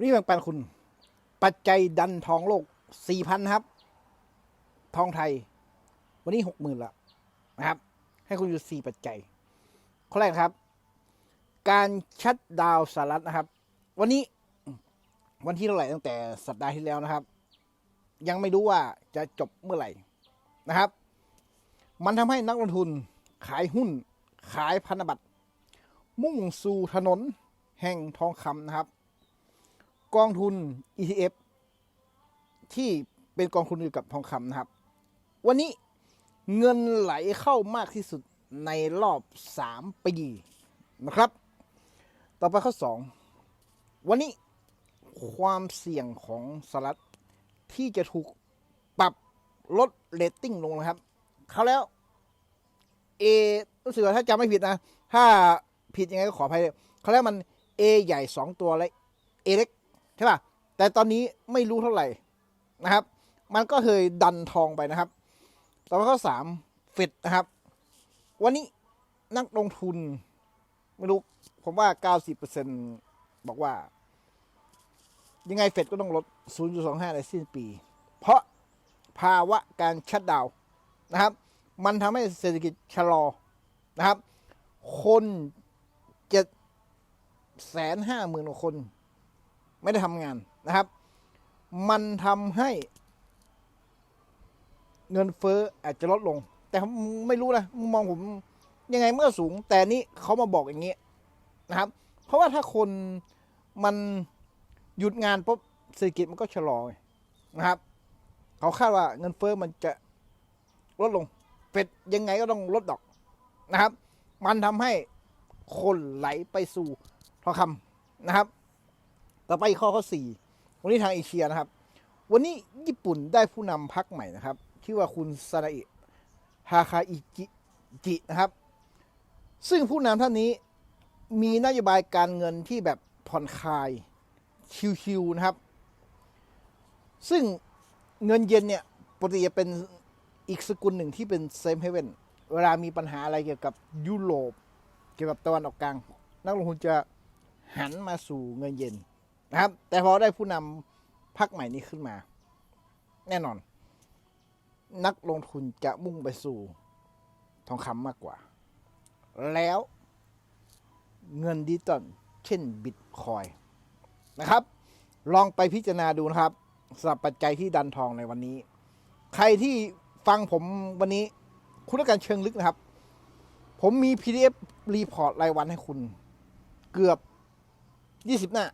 นี่แบ่งปันคุณ ปัจจัยดันทองโลกสี่พันครับ ทองไทย วันนี้หกหมื่นละนะครับ ให้คุณอยู่สี่ปัจจัยข้อแรกครับ การชัดดาวสหรัฐนะครับ วันนี้วันที่เท่าไหร่ตั้งแต่สัปดาห์ที่แล้วนะครับ ยังไม่รู้ว่าจะจบเมื่อไหร่นะครับ มันทำให้นักลงทุนขายหุ้น ขายพันธบัตรมุ่งสู่ถนนแห่งทองคำนะครับ กองทุน ETF ที่เป็นกองทุนเกี่ยวกับทองคำนะครับ วันนี้เงินไหลเข้ามากที่สุดในรอบ 3 ปี นะครับ ต่อไปข้อ 2 วันนี้ความเสี่ยงของสหรัฐที่จะถูกปรับลดเรตติ้งลงนะครับ เขาแล้ว A รู้สึกว่าถ้าจำไม่ผิดนะ ถ้าผิดยังไงก็ขออภัยด้วยเขาแล้วมัน A ใหญ่ 2 ตัวและ A เล็ก ใช่ป่ะแต่ตอนนี้ไม่รู้เท่าไหร่นะครับ มันก็เคยดันทองไปนะครับต่อไปข้อสามเฟดนะครับ วันนี้นักลงทุน ไม่รู้ ผมว่า 90%บอกว่า ยังไงเฟดก็ต้องลด 0.25 ในสิ้นปี เพราะภาวะการชัดดาวน์นะครับ มันทำให้เศรษฐกิจชะลอนะครับ คนเจ็ดแสนห้าหมื่นคน ไม่ได้ทำงานนะครับ มันทำให้เงินเฟ้ออาจจะลดลง แต่ไม่รู้นะมุมมองผมยังไงเมื่อสูง แต่นี้เขามาบอกอย่างนี้นะครับ เพราะว่าถ้าคนมันหยุดงานปุ๊บเศรษฐกิจมันก็ชะลอไงนะครับ เขาคาดว่าเงินเฟ้อมันจะลดลงเฟดยังไงก็ต้องลดดอกนะครับ มันทำให้คนไหลไปสู่ทองคำนะครับ ต่อไปข้อข้อสี่วันนี้ทางเอเชียนะครับ วันนี้ญี่ปุ่นได้ผู้นำพักใหม่นะครับ ชื่อว่าคุณซานาอิฮาคาอิจิจินะครับ ซึ่งผู้นำท่านนี้มีนโยบายการเงินที่แบบผ่อนคลายชิวๆนะครับ ซึ่งเงินเย็นเนี่ยปกติจะเป็นอีกสกุลหนึ่งที่เป็นเซมเฮเว่นเวลามีปัญหาอะไรเกี่ยวกับยุโรป เกี่ยวกับตะวันออกกลาง นักลงทุนจะหันมาสู่เงินเย็น นะครับ แต่พอได้ผู้นำพักใหม่นี้ขึ้นมา แน่นอน นักลงทุนจะมุ่งไปสู่ทองคำมากกว่า แล้วเงินดิจิตอลเช่นบิตคอยนะครับ ลองไปพิจารณาดูนะครับสำหรับปัจจัยที่ดันทองในวันนี้ ใครที่ฟังผมวันนี้ คุณต้องการเชิงลึกนะครับ ผมมี PDF รีพอร์ตรายวันให้คุณ เกือบ 20 หน้า